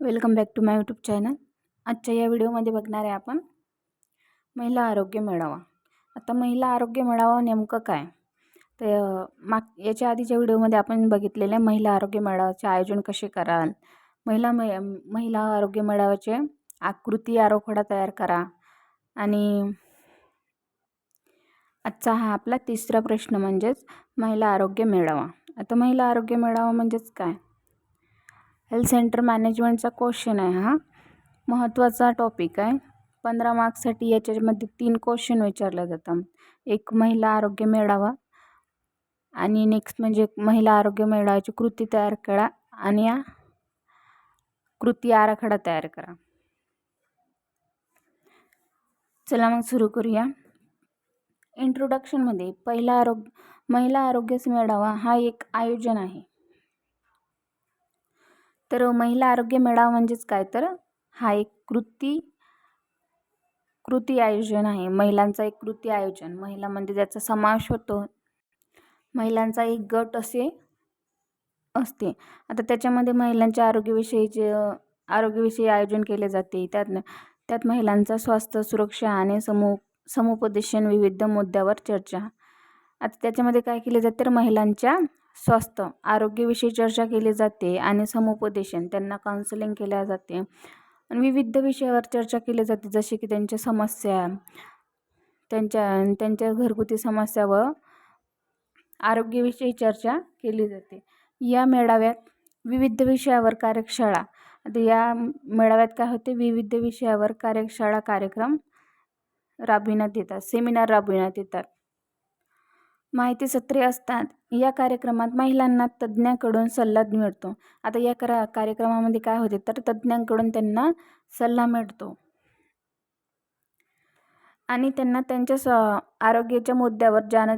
Welcome back to my YouTube channel. आजच्या या व्हिडिओमध्ये बघणार आहे आपण महिला आरोग्य मेळावा. आता महिला आरोग्य मेळावा नेमकं काय? तर माग याच्या आधीच्या व्हिडिओमध्ये आपण बघितलेले महिला आरोग्य मेळाव्याचे आयोजन कसे कराल? महिला मै महिला आरोग्य मेळाव्याचे आकृती आराखडा तयार करा. आणि आजचा हा आपला तिसरा प्रश्न म्हणजेच महिला आरोग्य मेळावा. आता महिला आरोग्य मेळावा म्हणजेच काय? हेल्थ सेंटर मॅनेजमेंटचा क्वेश्चन आहे हा. महत्त्वाचा टॉपिक आहे. पंधरा मार्क्ससाठी याच्यामध्ये तीन क्वेश्चन विचारले जातात. एक महिला आरोग्य मेळावा आणि नेक्स्ट म्हणजे महिला आरोग्य मेळाव्याची कृती तयार करा आणि या कृती आराखडा तयार करा. चला मग सुरू करूया. इंट्रोडक्शनमध्ये पहिला आरोग्य महिला आरोग्य मेळावा हा एक आयोजन आहे. तर महिला आरोग्य मेळावा म्हणजेच काय? तर हा एक कृती कृती आयोजन आहे. महिलांचा एक कृती आयोजन. महिलामध्ये म्हणजे ज्याचा समावेश होतो. महिलांचा एक गट असे असते. आता त्याच्यामध्ये महिलांच्या आरोग्यविषयीचे आरोग्यविषयी आयोजन केले जाते त्यात त्यात महिलांचा स्वास्थ्य सुरक्षा आणि समू समुपदेशन विविध मुद्द्यावर चर्चा. आता त्याच्यामध्ये काय केले जाते? तर महिलांच्या स्वास्थ्य आरोग्यविषयी चर्चा केली जाते आणि समुपदेशन त्यांना काउन्सिलिंग केल्या जाते. आणि विविध विषयावर चर्चा केली जाते जसे की त्यांच्या समस्या त्यांच्या त्यांच्या घरगुती समस्या व आरोग्यविषयी चर्चा केली जाते. या मेळाव्यात विविध विषयावर कार्यशाळा आता या मेळाव्यात काय होते? विविध विषयावर कार्यशाळा कार्यक्रम राबविण्यात येतात सेमिनार राबविण्यात येतात. माहिती सत्रे असतात. या कार्यक्रमात महिलांना तज्ज्ञाकडून सल्ला मिळतो. आता या करा कार्यक्रमामध्ये काय होते तर तज्ज्ञांकडून त्यांना सल्ला मिळतो. आणि त्यांना त्यांच्या स आरोग्याच्या मुद्द्यावर जान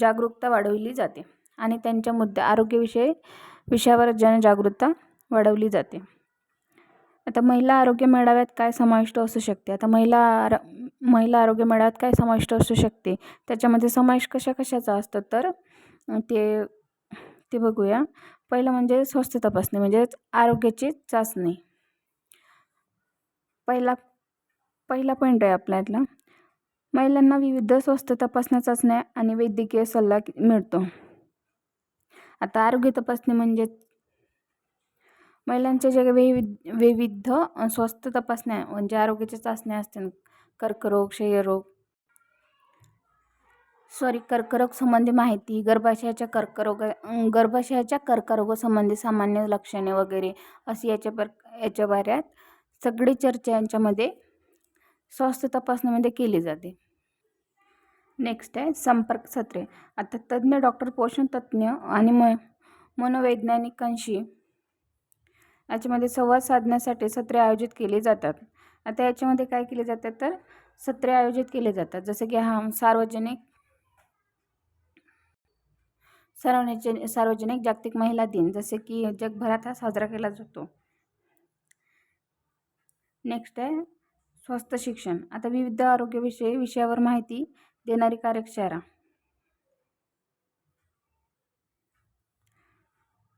जागरूकता वाढवली जाते. आणि त्यांच्या मुद्द्या आरोग्यविषयी विषयावर जनजागरूकता वाढवली जाते. आता महिला आरोग्य मेळाव्यात काय समाविष्ट असू शकते? आता महिला आर महिला आरोग्य मेळाव्यात काय समाविष्ट असू शकते? त्याच्यामध्ये समावेश कशा कशाचा असतो? तर ते ते बघूया. पहिलं म्हणजे स्वास्थ्य तपासणी म्हणजेच आरोग्याची चाचणी. पहिला पहिला पॉईंट आहे आपल्यातला. महिलांना विविध स्वास्थ्य तपासण्या चाचण्या आणि वैद्यकीय सल्ला मिळतो. आता आरोग्य तपासणी म्हणजेच महिलांच्या जे विविध विविध स्वस्थ तपासण्या म्हणजे आरोग्याच्या चाचण्या असतात कर्करोग क्षयरोग सॉरी कर्करोग संबंधी माहिती गर्भाशयाच्या कर्करोग गर्भाशयाच्या कर्करोगासंबंधी सामान्य लक्षणे वगैरे अशी याच्या पर याच्या बऱ्यात सगळी चर्चा यांच्यामध्ये स्वास्थ्य तपासणीमध्ये केली जाते. नेक्स्ट आहे संपर्क सत्रे. आता तज्ज्ञ डॉक्टर पोषण तज्ज्ञ आणि म मनोवैज्ञानिकांशी याच्यामध्ये संवाद साधण्यासाठी सत्रे आयोजित केली जातात. आता याच्यामध्ये काय केले जातात तर सत्रे आयोजित केले जातात. जसं की हा सार्वजनिक सार्वजनिक सार्वजनिक जागतिक महिला दिन जसे की जगभरात हा साजरा केला जातो. नेक्स्ट आहे स्वस्थ शिक्षण. आता विविध आरोग्यविषयी विषयावर माहिती देणारी कार्यशाळा.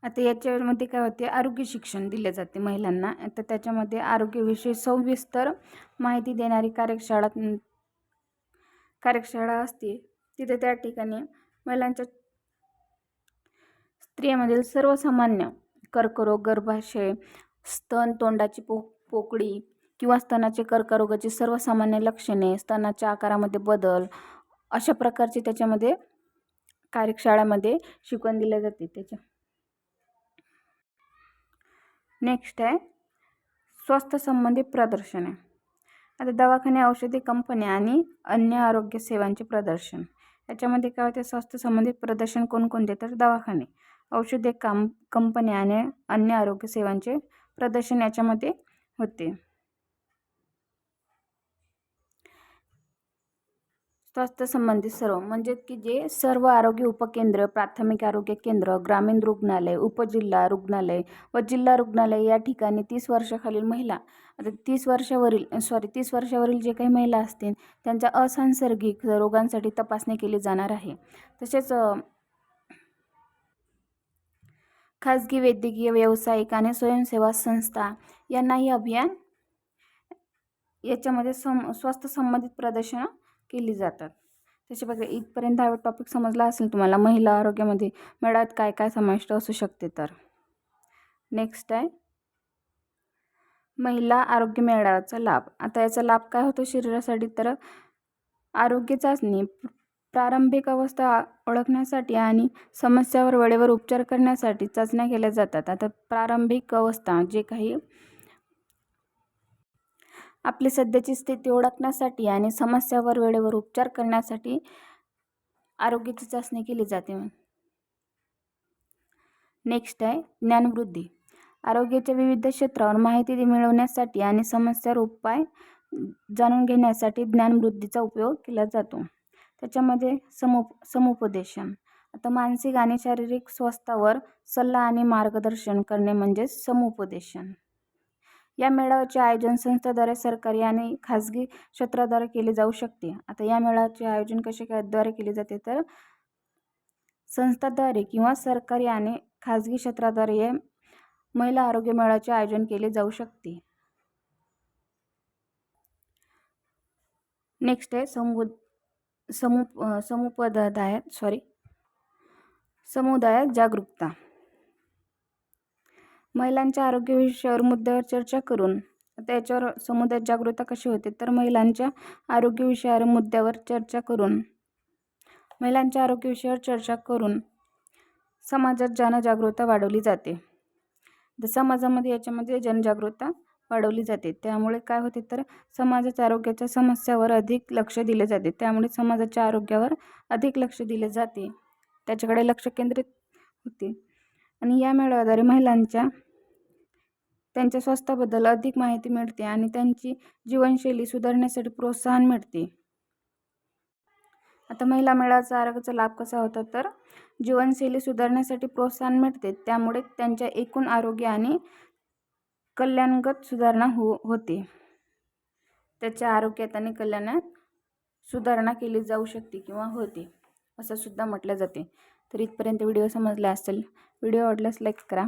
आता याच्यामध्ये काय होते आरोग्य शिक्षण दिले जाते महिलांना. तर त्याच्यामध्ये आरोग्यविषयी सविस्तर माहिती देणारी कार्यशाळा कार्यशाळा असते. तिथे त्या ठिकाणी महिलांच्या स्त्रियामधील सर्वसामान्य कर्करोग गर्भाशय स्तन तोंडाची पो पोकळी किंवा स्तनाचे कर्करोगाची सर्वसामान्य लक्षणे स्तनाच्या आकारामध्ये बदल अशा प्रकारचे त्याच्यामध्ये कार्यशाळामध्ये शिकवण दिले जाते. त्याच्या नेक्स्ट आहे स्वास्थ्य संबंधित प्रदर्शन आहे. आता दवाखाने औषधी कंपन्या आणि अन्य आरोग्य सेवांचे प्रदर्शन. याच्यामध्ये काय होते स्वास्थ्य संबंधित प्रदर्शन कोणकोणते तर दवाखाने. औषधे काम कंपन्या आणि अन्य आरोग्य सेवांचे प्रदर्शन याच्यामध्ये होते. स्वास्थ्य संबंधित सर्व म्हणजे की जे सर्व आरोग्य उपकेंद्र प्राथमिक आरोग्य केंद्र ग्रामीण रुग्णालय उपजिल्हा रुग्णालय व जिल्हा रुग्णालय या ठिकाणी तीस वर्षाखालील महिला आता तीस वर्षावरील सॉरी तीस वर्षावरील जे काही महिला असतील त्यांच्या असंसर्गिक रोगांसाठी तपासणी केली जाणार आहे. तसेच खाजगी वैद्यकीय व्यावसायिक आणि स्वयंसेवा संस्था यांनाही अभियान याच्यामध्ये सम स्वास्थ्य संबंधित प्रदर्शनं केली जातात. तसे बघा इथपर्यंत हा टॉपिक समजला असेल तुम्हाला महिला आरोग्यामध्ये मेळाव्यात काय काय समाविष्ट असू शकते तर. नेक्स्ट आहे. महिला आरोग्य मेळाव्याचा लाभ. आता याचा लाभ काय होतो शरीरासाठी? तर आरोग्य चाचणी प्रारंभिक अवस्था ओळखण्यासाठी आणि समस्यावर वेळेवर उपचार करण्यासाठी चाचण्या केल्या जातात. आता प्रारंभिक अवस्था जे काही आपली सध्याची स्थिती ओळखण्यासाठी आणि समस्यावर वेळेवर उपचार करण्यासाठी आरोग्याची चाचणी केली जाते. नेक्स्ट आहे ज्ञानवृद्धी. आरोग्याच्या विविध क्षेत्रावर माहिती मिळवण्यासाठी आणि समस्यावर उपाय जाणून घेण्यासाठी ज्ञानवृद्धीचा उपयोग केला जातो. त्याच्यामध्ये समुप समुपदेशन. आता मानसिक आणि शारीरिक स्वास्थ्यावर सल्ला आणि मार्गदर्शन करणे म्हणजे समुपदेशन. या मेळाव्याचे आयोजन संस्थेद्वारे सरकारी आणि खाजगी क्षेत्राद्वारे केले जाऊ शकते. आता या मेळाव्याचे आयोजन कसे द्वारे केले जाते तर संस्थाद्वारे किंवा सरकारी आणि खाजगी क्षेत्राद्वारे हे महिला आरोग्य मेळाव्याचे आयोजन केले जाऊ शकते. नेक्स्ट आहे समु समुप समुपदायात सॉरी समुदायात जागरूकता. महिलांच्या आरोग्य विषयावर मुद्द्यावर चर्चा करून त्याच्यावर समुदायात जागरूकता कशी होते तर महिलांच्या आरोग्य विषयावर मुद्द्यावर चर्चा करून महिलांच्या आरोग्य विषयावर चर्चा करून समाजात जनजागृतता वाढवली जाते. तर समाजामध्ये याच्यामध्ये जनजागृतता वाढवली जाते. त्यामुळे काय होते तर समाजाच्या आरोग्याच्या समस्यावर अधिक लक्ष दिले जाते. त्यामुळे समाजाच्या आरोग्यावर अधिक लक्ष दिले जाते. त्याच्याकडे लक्ष केंद्रित होते. आणि या मेळाव्याद्वारे महिलांच्या त्यांच्या स्वास्थ्याबद्दल अधिक माहिती मिळते आणि त्यांची जीवनशैली सुधारण्यासाठी प्रोत्साहन मिळते. आता महिला मेळाचा आरोग्याचा लाभ कसा होता तर? जीवनशैली सुधारण्यासाठी प्रोत्साहन मिळते त्यामुळे त्यांच्या एकूण आरोग्य आणि कल्याणगत सुधारणा हो होते. त्याच्या आरोग्यात आणि कल्याणात सुधारणा केली जाऊ शकते किंवा होते असं सुद्धा म्हटलं जाते. तर इथपर्यंत व्हिडिओ समजला असेल व्हिडिओ आवडल्यास लाईक करा.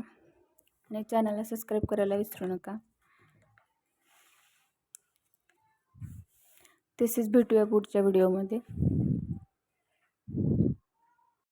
आणि चॅनलला सबस्क्राईब करायला विसरू नका. तसेच भेटूया पुढच्या व्हिडिओमध्ये